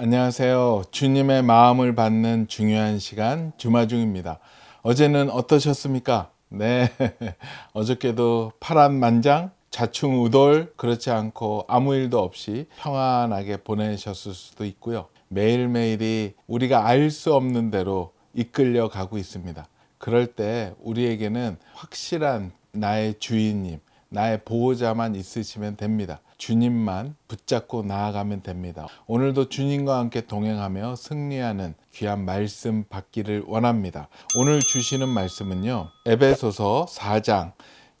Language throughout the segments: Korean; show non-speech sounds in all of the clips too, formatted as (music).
안녕하세요. 주님의 마음을 받는 중요한 시간 주마중입니다. 어제는 어떠셨습니까? 네. (laughs) 어저께도 파란 만장, 자충우돌, 그렇지 않고 아무 일도 없이 평안하게 보내셨을 수도 있고요. 매일매일이 우리가 알 수 없는 대로 이끌려 가고 있습니다. 그럴 때 우리에게는 확실한 나의 주인님, 나의 보호자만 있으시면 됩니다. 주님만 붙잡고 나아가면 됩니다. 오늘도 주님과 함께 동행하며 승리하는 귀한 말씀 받기를 원합니다. 오늘 주시는 말씀은요. 에베소서 4장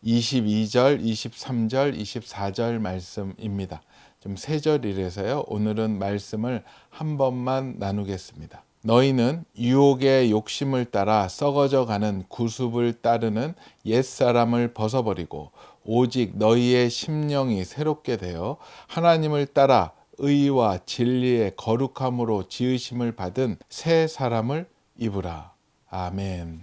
22절, 23절, 24절 말씀입니다. 좀 세 절이라서요. 오늘은 말씀을 한 번만 나누겠습니다. 너희는 유혹의 욕심을 따라 썩어져 가는 구습을 따르는 옛사람을 벗어버리고 오직 너희의 심령이 새롭게 되어 하나님을 따라 의와 진리의 거룩함으로 지으심을 받은 새 사람을 입으라. 아멘.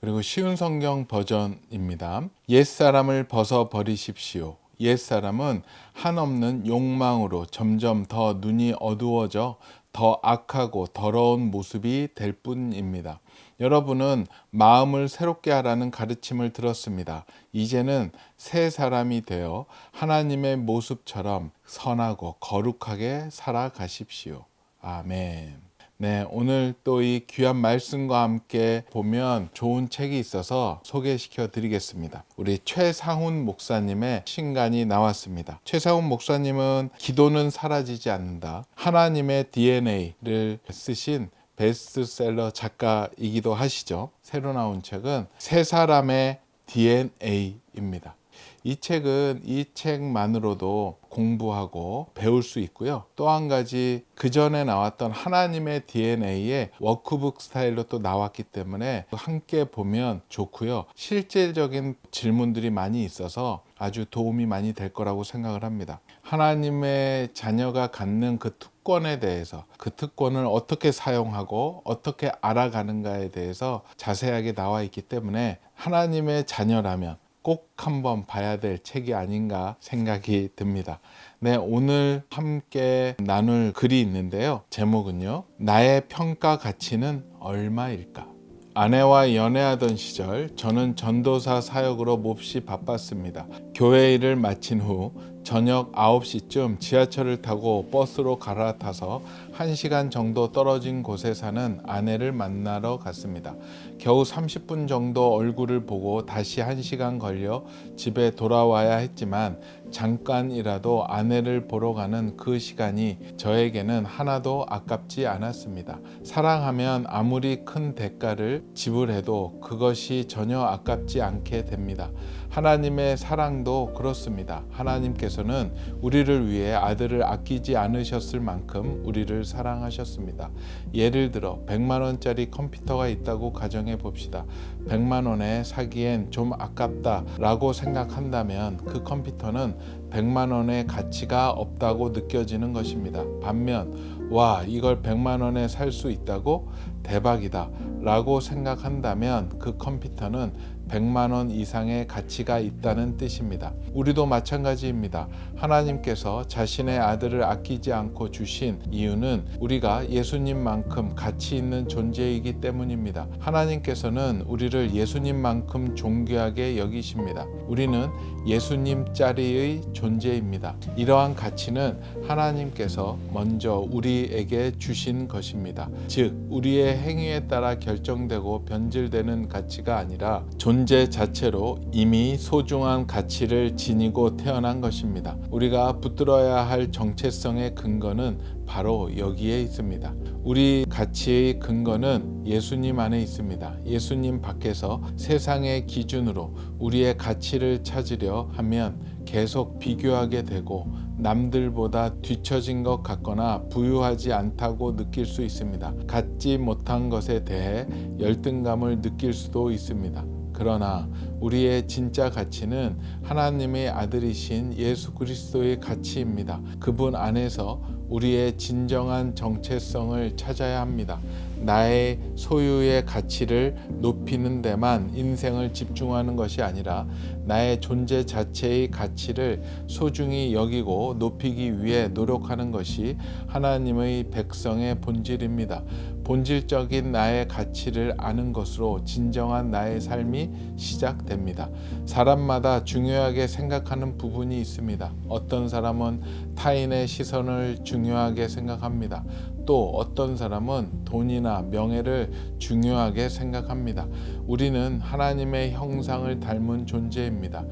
그리고 쉬운 성경 버전입니다. 옛사람을 벗어 버리십시오. 옛사람은 한없는 욕망으로 점점 더 눈이 어두워져 더 악하고 더러운 모습이 될 뿐입니다. 여러분은 마음을 새롭게 하라는 가르침을 들었습니다. 이제는 새 사람이 되어 하나님의 모습처럼 선하고 거룩하게 살아가십시오. 아멘. 네, 오늘 또 이 귀한 말씀과 함께 보면 좋은 책이 있어서 소개시켜 드리겠습니다. 우리 최상훈 목사님의 신간이 나왔습니다. 최상훈 목사님은 기도는 사라지지 않는다. 하나님의 DNA를 쓰신 베스트셀러 작가이기도 하시죠. 새로 나온 책은 세 사람의 DNA입니다. 이 책은 이 책만으로도 공부하고 배울 수 있고요. 또 한 가지 그 전에 나왔던 하나님의 DNA의 워크북 스타일로 또 나왔기 때문에 함께 보면 좋고요. 실제적인 질문들이 많이 있어서 아주 도움이 많이 될 거라고 생각을 합니다. 하나님의 자녀가 갖는 그 특권에 대해서 그 특권을 어떻게 사용하고 어떻게 알아가는가에 대해서 자세하게 나와 있기 때문에 하나님의 자녀라면 꼭 한번 봐야 될 책이 아닌가 생각이 듭니다. 네, 오늘 함께 나눌 글이 있는데요. 제목은요. 나의 평가 가치는 얼마일까? 아내와 연애하던 시절 저는 전도사 사역으로 몹시 바빴습니다. 교회 일을 마친 후 저녁 9시쯤 지하철을 타고 버스로 갈아타서 1시간 정도 떨어진 곳에 사는 아내를 만나러 갔습니다. 겨우 30분 정도 얼굴을 보고 다시 1시간 걸려 집에 돌아와야 했지만 잠깐이라도 아내를 보러 가는 그 시간이 저에게는 하나도 아깝지 않았습니다. 사랑하면 아무리 큰 대가를 지불해도 그것이 전혀 아깝지 않게 됩니다. 하나님의 사랑도 그렇습니다. 하나님께서는 우리를 위해 아들을 아끼지 않으셨을 만큼 우리를 사랑하셨습니다. 예를 들어 100만 원짜리 컴퓨터가 있다고 가정해 봅시다. 100만 원에 사기엔 좀 아깝다라고 생각한다면 그 컴퓨터는 100만 원의 가치가 없다고 느껴지는 것입니다. 반면 와 이걸 100만 원에 살 수 있다고 대박이다 라고 생각한다면 그 컴퓨터는 100만 원 이상의 가치가 있다는 뜻입니다. 우리도 마찬가지입니다. 하나님께서 자신의 아들을 아끼지 않고 주신 이유는 우리가 예수님만큼 가치 있는 존재이기 때문입니다. 하나님께서는 우리를 예수님만큼 존귀하게 여기십니다. 우리는 예수님 짜리의 존재입니다. 이러한 가치는 하나님께서 먼저 우리에게 주신 것입니다. 즉, 우리의 행위에 따라 결정되고 변질되는 가치가 아니라 존재 자체로 이미 소중한 가치를 지니고 태어난 것입니다. 우리가 붙들어야 할 정체성의 근거는 바로 여기에 있습니다. 우리 가치의 근거는 예수님 안에 있습니다. 예수님 밖에서 세상의 기준으로 우리의 가치를 찾으려 하면 계속 비교하게 되고 남들보다 뒤처진 것 같거나 부유하지 않다고 느낄 수 있습니다. 갖지 못한 것에 대해 열등감을 느낄 수도 있습니다. 그러나 우리의 진짜 가치는 하나님의 아들이신 예수 그리스도의 가치입니다. 그분 안에서 우리의 진정한 정체성을 찾아야 합니다. 나의 소유의 가치를 높이는 데만 인생을 집중하는 것이 아니라 나의 존재 자체의 가치를 소중히 여기고 높이기 위해 노력하는 것이 하나님의 백성의 본질입니다. 본질적인 나의 가치를 아는 것으로 진정한 나의 삶이 시작됩니다. 사람마다 중요하게 생각하는 부분이 있습니다. 어떤 사람은 타인의 시선을 중요하게 생각합니다. 또 어떤 사람은 돈이나 명예를 중요하게 생각합니다. 우리는 하나님의 형상을 닮은 존재입니다.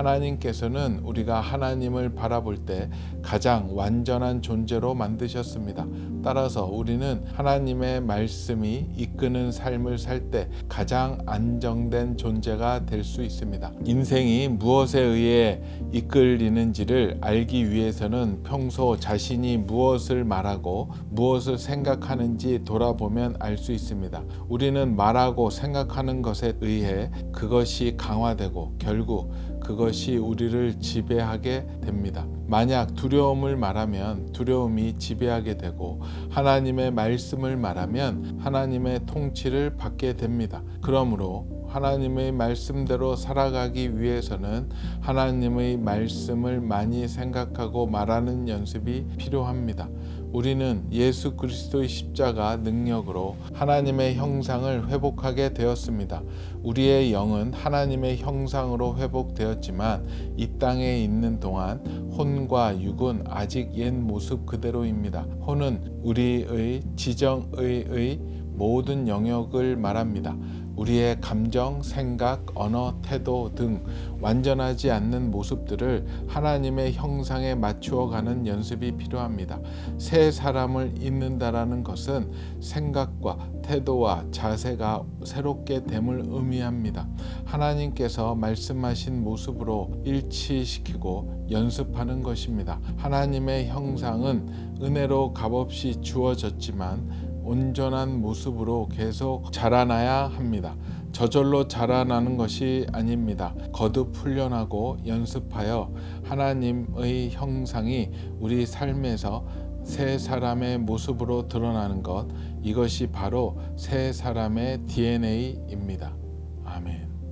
하나님께서는 우리가 하나님을 바라볼 때 가장 완전한 존재로 만드셨습니다. 따라서 우리는 하나님의 말씀이 이끄는 삶을 살 때 가장 안정된 존재가 될 수 있습니다. 인생이 무엇에 의해 이끌리는지를 알기 위해서는 평소 자신이 무엇을 말하고 무엇을 생각하는지 돌아보면 알 수 있습니다. 우리는 말하고 생각하는 것에 의해 그것이 강화되고 결국 그것이 우리를 지배하게 됩니다. 만약 두려움을 말하면 두려움이 지배하게 되고 하나님의 말씀을 말하면 하나님의 통치를 받게 됩니다. 그러므로 하나님의 말씀대로 살아가기 위해서는 하나님의 말씀을 많이 생각하고 말하는 연습이 필요합니다. 우리는 예수 그리스도의 십자가 능력으로 하나님의 형상을 회복하게 되었습니다. 우리의 영은 하나님의 형상으로 회복되었지만 이 땅에 있는 동안 혼과 육은 아직 옛 모습 그대로입니다. 혼은 우리의 지정의의 모든 영역을 말합니다. 우리의 감정, 생각, 언어, 태도 등 완전하지 않는 모습들을 하나님의 형상에 맞추어 가는 연습이 필요합니다. 새 사람을 잇는다라는 것은 생각과 태도와 자세가 새롭게 됨을 의미합니다. 하나님께서 말씀하신 모습으로 일치시키고 연습하는 것입니다. 하나님의 형상은 은혜로 값없이 주어졌지만 온전한 모습으로 계속 자라나야 합니다. 저절로 자라나는 것이 아닙니다. 거듭 훈련하고 연습하여 하나님의 형상이 우리 삶에서 새 사람의 모습으로 드러나는 것, 이것이 바로 새 사람의 DNA입니다.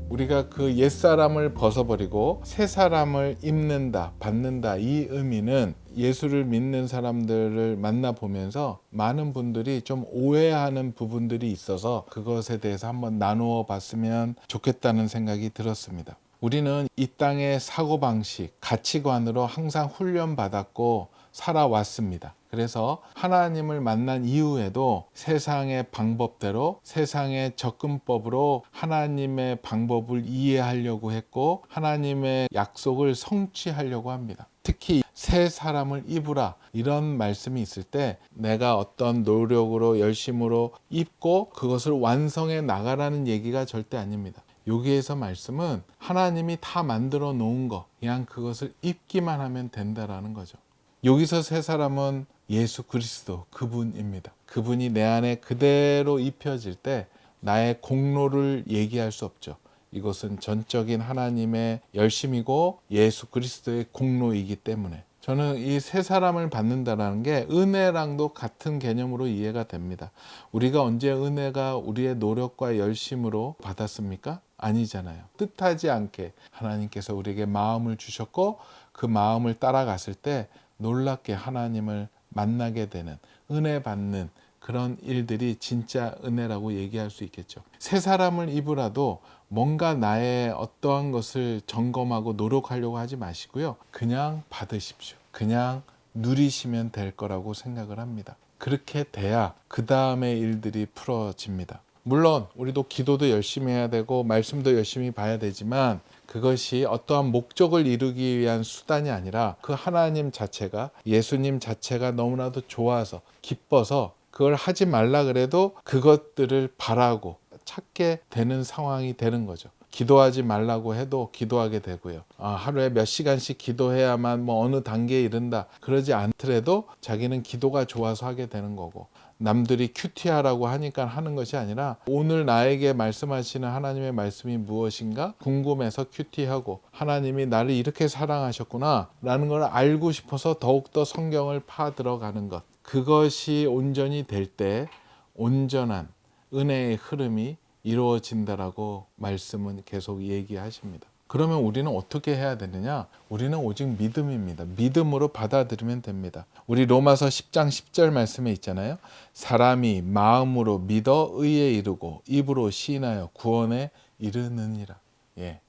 우리가 그 옛사람을 벗어버리고 새 사람을 입는다, 받는다 이 의미는 예수를 믿는 사람들을 만나 보면서 많은 분들이 좀 오해하는 부분들이 있어서 그것에 대해서 한번 나누어 봤으면 좋겠다는 생각이 들었습니다. 우리는 이 땅의 사고방식, 가치관으로 항상 훈련받았고 살아왔습니다. 그래서 하나님을 만난 이후에도 세상의 방법대로 세상의 접근법으로 하나님의 방법을 이해하려고 했고 하나님의 약속을 성취하려고 합니다. 특히 새 사람을 입으라 이런 말씀이 있을 때 내가 어떤 노력으로 열심으로 입고 그것을 완성해 나가라는 얘기가 절대 아닙니다. 여기에서 말씀은 하나님이 다 만들어 놓은 거 그냥 그것을 입기만 하면 된다라는 거죠. 여기서 새 사람은 예수 그리스도 그분입니다. 그분이 내 안에 그대로 입혀질 때 나의 공로를 얘기할 수 없죠. 이것은 전적인 하나님의 열심이고 예수 그리스도의 공로이기 때문에 저는 이 세 사람을 받는다라는 게 은혜랑도 같은 개념으로 이해가 됩니다. 우리가 언제 은혜가 우리의 노력과 열심으로 받았습니까? 아니잖아요. 뜻하지 않게 하나님께서 우리에게 마음을 주셨고 그 마음을 따라갔을 때 놀랍게 하나님을 만나게 되는 은혜 받는 그런 일들이 진짜 은혜라고 얘기할 수 있겠죠. 새 사람을 입으라도 뭔가 나의 어떠한 것을 점검하고 노력하려고 하지 마시고요. 그냥 받으십시오. 그냥 누리시면 될 거라고 생각을 합니다. 그렇게 돼야 그 다음의 일들이 풀어집니다. 물론 우리도 기도도 열심히 해야 되고 말씀도 열심히 봐야 되지만 그것이 어떠한 목적을 이루기 위한 수단이 아니라 그 하나님 자체가 예수님 자체가 너무나도 좋아서 기뻐서 그걸 하지 말라 그래도 그것들을 바라고 찾게 되는 상황이 되는 거죠. 기도하지 말라고 해도 기도하게 되고요. 아, 하루에 몇 시간씩 기도해야만 뭐 어느 단계에 이른다. 그러지 않더라도 자기는 기도가 좋아서 하게 되는 거고. 남들이 큐티하라고 하니까 하는 것이 아니라 오늘 나에게 말씀하시는 하나님의 말씀이 무엇인가 궁금해서 큐티하고 하나님이 나를 이렇게 사랑하셨구나 라는 걸 알고 싶어서 더욱더 성경을 파 들어가는 것. 그것이 온전히 될 때 온전한 은혜의 흐름이 이루어진다라고 말씀은 계속 얘기하십니다. 그러면 우리는 어떻게 해야 되느냐? 우리는 오직 믿음입니다. 믿음으로 받아들이면 됩니다. 우리 로마서 10장 10절 말씀에 있잖아요. 사람이 마음으로 믿어 의에 이르고 입으로 시인하여 구원에 이르느니라. 예.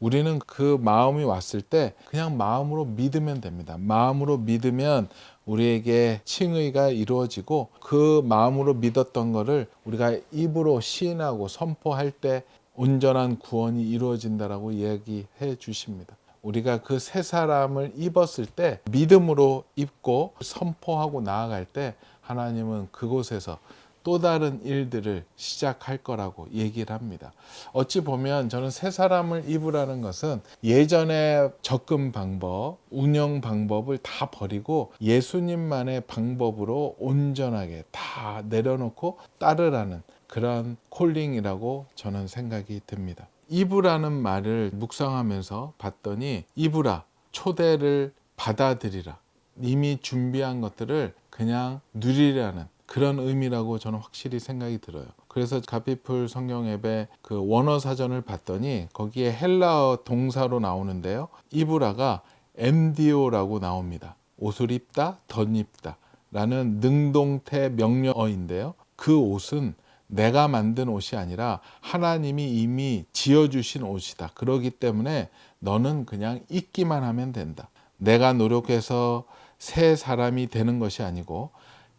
우리는 그 마음이 왔을 때 그냥 마음으로 믿으면 됩니다. 마음으로 믿으면 우리에게 칭의가 이루어지고 그 마음으로 믿었던 거를 우리가 입으로 시인하고 선포할 때 온전한 구원이 이루어진다라고 이야기해 주십니다. 우리가 그새 사람을 입었을 때 믿음으로 입고 선포하고 나아갈 때 하나님은 그곳에서 또 다른 일들을 시작할 거라고 얘기를 합니다. 어찌 보면 저는 새 사람을 입으라는 것은 예전의 접근 방법, 운영 방법을 다 버리고 예수님만의 방법으로 온전하게 다 내려놓고 따르라는 그런 콜링이라고 저는 생각이 듭니다. 이브라는 말을 묵상하면서 봤더니 이브라 초대를 받아들이라 이미 준비한 것들을 그냥 누리라는 그런 의미라고 저는 확실히 생각이 들어요. 그래서 가피풀 성경 앱의 그 원어 사전을 봤더니 거기에 헬라어 동사로 나오는데요. 이브라가 MDO라고 나옵니다. 옷을 입다, 덧입다 라는 능동태 명령어인데요. 그 옷은 내가 만든 옷이 아니라 하나님이 이미 지어주신 옷이다. 그러기 때문에 너는 그냥 입기만 하면 된다. 내가 노력해서 새 사람이 되는 것이 아니고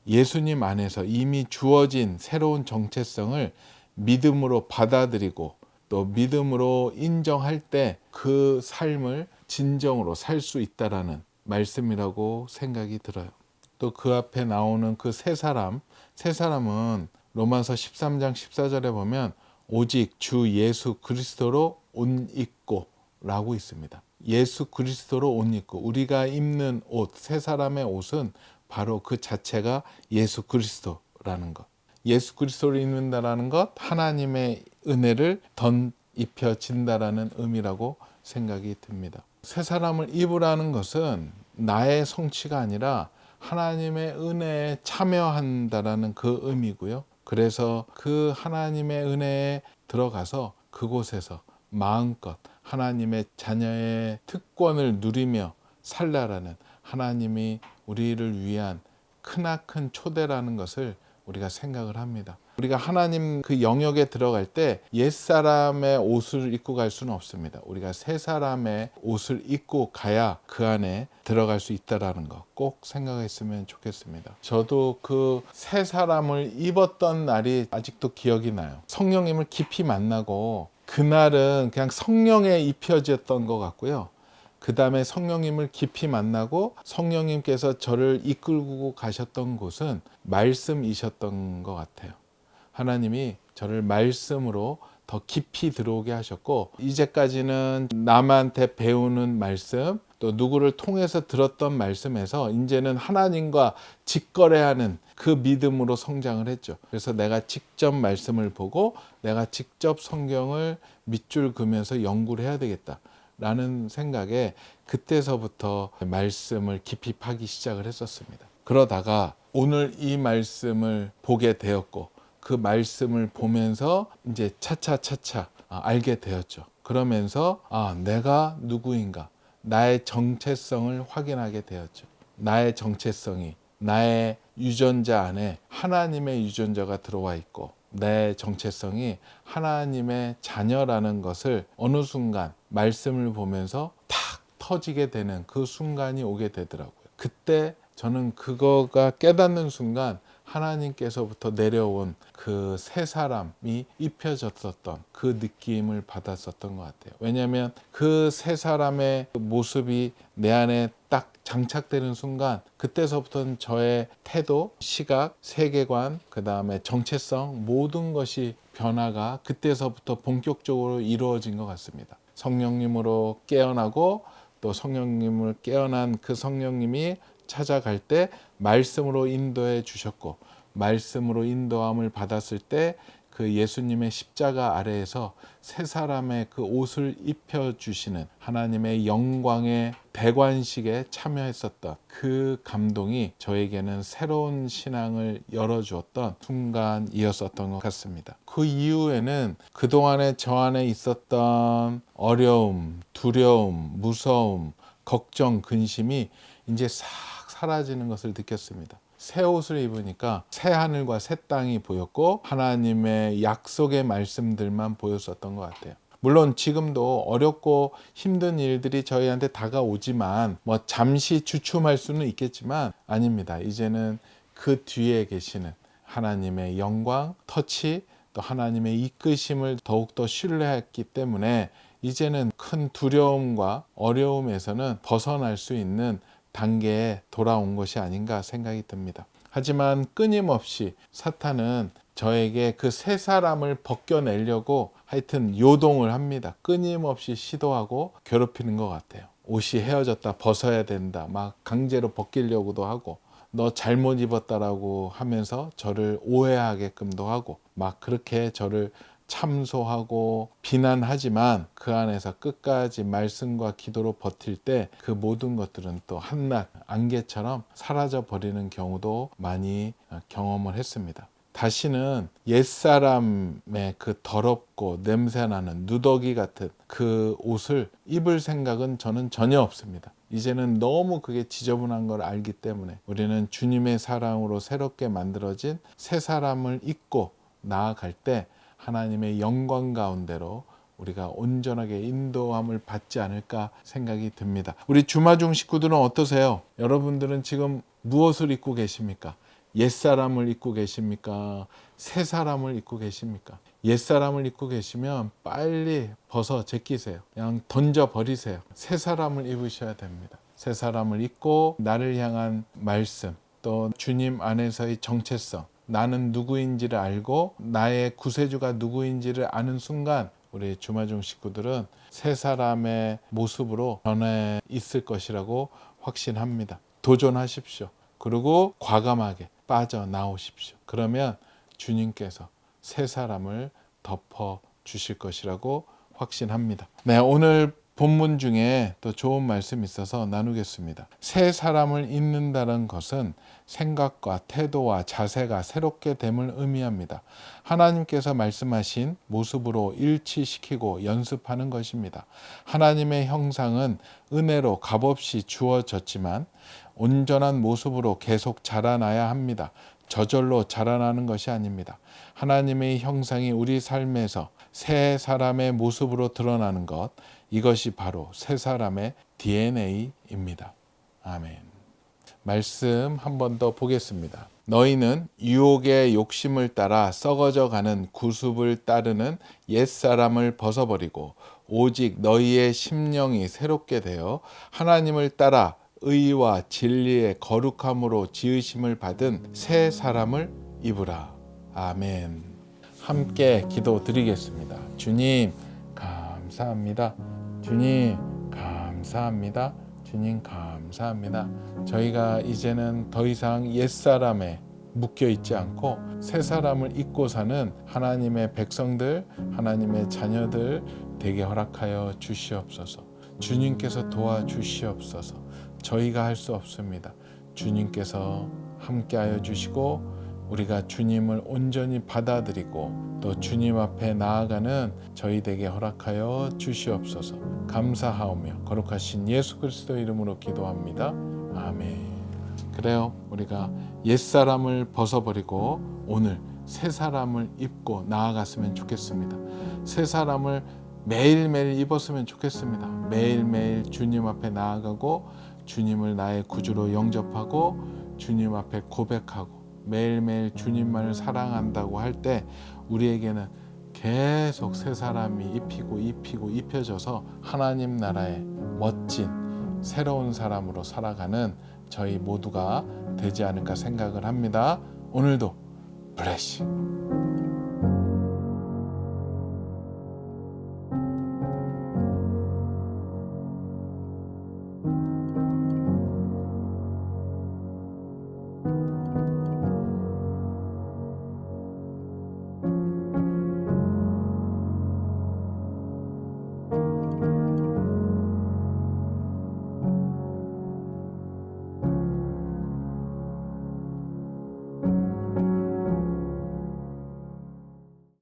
예수님 안에서 이미 주어진 새로운 정체성을 믿음으로 받아들이고 또 믿음으로 인정할 때 그 삶을 진정으로 살 수 있다라는 말씀이라고 생각이 들어요. 또 그 앞에 나오는 그세 사람, 세 사람은 로마서 13장 14절에 보면 오직 주 예수 그리스도로 옷 입고라고 있습니다. 예수 그리스도로 옷 입고 우리가 입는 옷, 세 사람의 옷은 바로 그 자체가 예수 그리스도라는 것. 예수 그리스도를 입는다라는 것, 하나님의 은혜를 던 입혀진다라는 의미라고 생각이 듭니다. 새 사람을 입으라는 것은 나의 성취가 아니라 하나님의 은혜에 참여한다라는 그 의미고요. 그래서 그 하나님의 은혜에 들어가서 그곳에서 마음껏 하나님의 자녀의 특권을 누리며 살라라는 하나님이 우리를 위한 크나큰 초대라는 것을 우리가 생각을 합니다. 우리가 하나님 그 영역에 들어갈 때 옛사람의 옷을 입고 갈 수는 없습니다. 우리가 새 사람의 옷을 입고 가야 그 안에 들어갈 수 있다라는 거꼭 생각했으면 좋겠습니다. 저도 그 새 사람을 입었던 날이 아직도 기억이 나요. 성령님을 깊이 만나고 그날은 그냥 성령에 입혀졌던 것 같고요. 그 다음에 성령님을 깊이 만나고 성령님께서 저를 이끌고 가셨던 곳은 말씀이셨던 것 같아요. 하나님이 저를 말씀으로 더 깊이 들어오게 하셨고 이제까지는 남한테 배우는 말씀 또 누구를 통해서 들었던 말씀에서 이제는 하나님과 직거래하는 그 믿음으로 성장을 했죠. 그래서 내가 직접 말씀을 보고 내가 직접 성경을 밑줄 그면서 연구를 해야 되겠다. 라는 생각에 그때서부터 말씀을 깊이 파기 시작을 했었습니다. 그러다가 오늘 이 말씀을 보게 되었고 그 말씀을 보면서 이제 차차차차 알게 되었죠. 그러면서 아, 내가 누구인가? 나의 정체성을 확인하게 되었죠. 나의 정체성이 나의 유전자 안에 하나님의 유전자가 들어와 있고 내 정체성이 하나님의 자녀라는 것을 어느 순간 말씀을 보면서 탁 터지게 되는 그 순간이 오게 되더라고요. 그때 저는 그거가 깨닫는 순간 하나님께서부터 내려온 그새 사람이 입혀졌었던 그 느낌을 받았었던 것 같아요. 왜냐하면 그새 사람의 모습이 내 안에 딱 장착되는 순간 그때서부터는 저의 태도, 시각, 세계관, 그 다음에 정체성 모든 것이 변화가 그때서부터 본격적으로 이루어진 것 같습니다. 성령님으로 깨어나고 또 성령님을 깨어난 그 성령님이 찾아갈 때 말씀으로 인도해 주셨고 말씀으로 인도함을 받았을 때 그 예수님의 십자가 아래에서 새 사람의 그 옷을 입혀 주시는 하나님의 영광의 대관식에 참여했었던 그 감동이 저에게는 새로운 신앙을 열어주었던 순간이었었던 것 같습니다. 그 이후에는 그동안에 저 안에 있었던 어려움, 두려움, 무서움, 걱정, 근심이 이제 싹 사라지는 것을 느꼈습니다. 새 옷을 입으니까 새 하늘과 새 땅이 보였고 하나님의 약속의 말씀들만 보였었던 것 같아요. 물론 지금도 어렵고 힘든 일들이 저희한테 다가오지만 뭐 잠시 주춤할 수는 있겠지만 아닙니다. 이제는 그 뒤에 계시는 하나님의 영광, 터치, 또 하나님의 이끄심을 더욱더 신뢰했기 때문에 이제는 큰 두려움과 어려움에서는 벗어날 수 있는 단계에 돌아온 것이 아닌가 생각이 듭니다. 하지만 끊임없이 사탄은 저에게 그새 사람을 벗겨내려고 하여튼 요동을 합니다. 끊임없이 시도하고 괴롭히는 것 같아요. 옷이 헤어졌다 벗어야 된다 막 강제로 벗기려고도 하고 너 잘못 입었다라고 하면서 저를 오해하게끔도 하고 막 그렇게 저를 참소하고 비난하지만 그 안에서 끝까지 말씀과 기도로 버틸 때 그 모든 것들은 또 한낱 안개처럼 사라져 버리는 경우도 많이 경험을 했습니다. 다시는 옛사람의 그 더럽고 냄새나는 누더기 같은 그 옷을 입을 생각은 저는 전혀 없습니다. 이제는 너무 그게 지저분한 걸 알기 때문에 우리는 주님의 사랑으로 새롭게 만들어진 새 사람을 입고 나아갈 때 하나님의 영광 가운데로 우리가 온전하게 인도함을 받지 않을까 생각이 듭니다. 우리 주마중 식구들은 어떠세요? 여러분들은 지금 무엇을 입고 계십니까? 옛사람을 입고 계십니까? 새 사람을 입고 계십니까? 옛사람을 입고 계시면 빨리 벗어 제끼세요. 그냥 던져 버리세요. 새 사람을 입으셔야 됩니다. 새 사람을 입고 나를 향한 말씀, 또 주님 안에서의 정체성, 나는 누구인지를 알고 나의 구세주가 누구인지를 아는 순간 우리 주마중 식구들은 새 사람의 모습으로 변해 있을 것이라고 확신합니다. 도전하십시오. 그리고 과감하게 빠져나오십시오. 그러면 주님께서 새 사람을 덮어 주실 것이라고 확신합니다. 네, 오늘 본문 중에 또 좋은 말씀이 있어서 나누겠습니다. 새 사람을 입는다는 것은 생각과 태도와 자세가 새롭게 됨을 의미합니다. 하나님께서 말씀하신 모습으로 일치시키고 연습하는 것입니다. 하나님의 형상은 은혜로 값없이 주어졌지만 온전한 모습으로 계속 자라나야 합니다. 저절로 자라나는 것이 아닙니다. 하나님의 형상이 우리 삶에서 새 사람의 모습으로 드러나는 것, 이것이 바로 새 사람의 DNA입니다. 아멘. 말씀 한 번 더 보겠습니다. 너희는 유혹의 욕심을 따라 썩어져 가는 구습을 따르는 옛사람을 벗어버리고 오직 너희의 심령이 새롭게 되어 하나님을 따라 의와 진리의 거룩함으로 지으심을 받은 새 사람을 입으라. 아멘. 함께 기도 드리겠습니다. 주님, 감사합니다. 주님, 감사합니다. 주님, 감사합니다. 저희가 이제는 더 이상 옛사람에 묶여 있지 않고 새 사람을 입고 사는 하나님의 백성들, 하나님의 자녀들 되게 허락하여 주시옵소서. 주님께서 도와주시옵소서. 저희가 할 수 없습니다. 주님께서 함께하여 주시고 우리가 주님을 온전히 받아들이고 또 주님 앞에 나아가는 저희에게 허락하여 주시옵소서. 감사하오며 거룩하신 예수 그리스도 이름으로 기도합니다. 아멘. 그래요. 우리가 옛사람을 벗어버리고 오늘 새 사람을 입고 나아갔으면 좋겠습니다. 새 사람을 매일매일 입었으면 좋겠습니다. 매일매일 주님 앞에 나아가고 주님을 나의 구주로 영접하고 주님 앞에 고백하고 매일매일 주님만을 사랑한다고 할 때 우리에게는 계속 새 사람이 입히고 입히고 입혀져서 하나님 나라의 멋진 새로운 사람으로 살아가는 저희 모두가 되지 않을까 생각을 합니다. 오늘도 블레싱